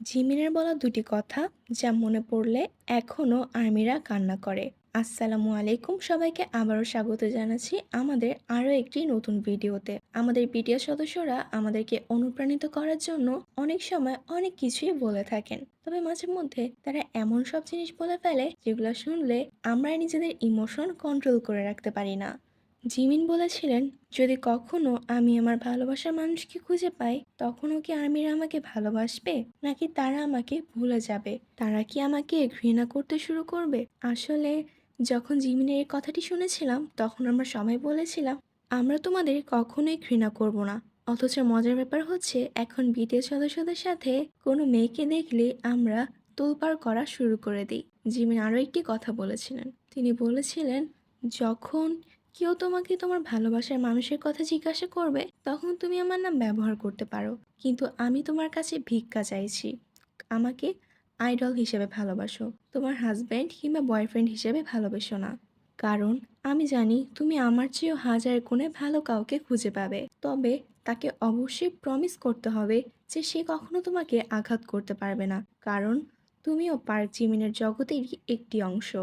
জিমিনের বলা দুটি কথা যা মনে পড়লে এখনও আর্মিরা কান্না করে। আসসালামু আলাইকুম সবাইকে আবারও স্বাগত জানাচ্ছি আমাদের আরও একটি নতুন ভিডিওতে। আমাদের পিটিএস সদস্যরা আমাদেরকে অনুপ্রাণিত করার জন্য অনেক সময় অনেক কিছুই বলে থাকেন। তবে মাঝে মধ্যে তারা এমন সব জিনিস বলে ফেলে যেগুলো শুনলে আমরা নিজেদের ইমোশন কন্ট্রোল করে রাখতে পারি না। জিমিন বলেছিলেন, যদি কখনো আমি আমার ভালোবাসার মানুষকে খুঁজে পাই, তখনও কি আর্মিরা আমাকে ভালোবাসবে? নাকি তারা আমাকে ভুলে যাবে? তারা কি আমাকে ঘৃণা করতে শুরু করবে? আসলে যখন জিমিনের এই কথাটি শুনেছিলাম, তখন আমরা সবাই বলেছিলাম, আমরা তোমাদের কখনোই ঘৃণা করব না। অথচ মজার ব্যাপার হচ্ছে, এখন বিটিএস সদস্যদের সাথে কোনো মেয়েকে দেখলে আমরা তোলপাড় করা শুরু করে দিই। জিমিন আরও একটি কথা বলেছিলেন। তিনি বলেছিলেন, যখন কেউ তোমাকে তোমার ভালোবাসার মানুষের কথা জিজ্ঞাসা করবে, তখন তুমি আমার নাম ব্যবহার করতে পারো। কিন্তু আমি তোমার কাছে ভিক্ষা চাইছি। আমাকে আইডল হিসেবে ভালোবাসো। তোমার হাজব্যান্ড কিংবা বয়ফ্রেন্ড হিসেবে ভালোবেসো না। কারণ আমি জানি তুমি আমার চেয়েও হাজার গুণে ভালো কাউকে খুঁজে পাবে। তবে তাকে অবশ্যই প্রমিস করতে হবে যে সে কখনো তোমাকে আঘাত করতে পারবে না। কারণ তুমিও পার্ক জিমিনের জগতেরই একটি অংশ।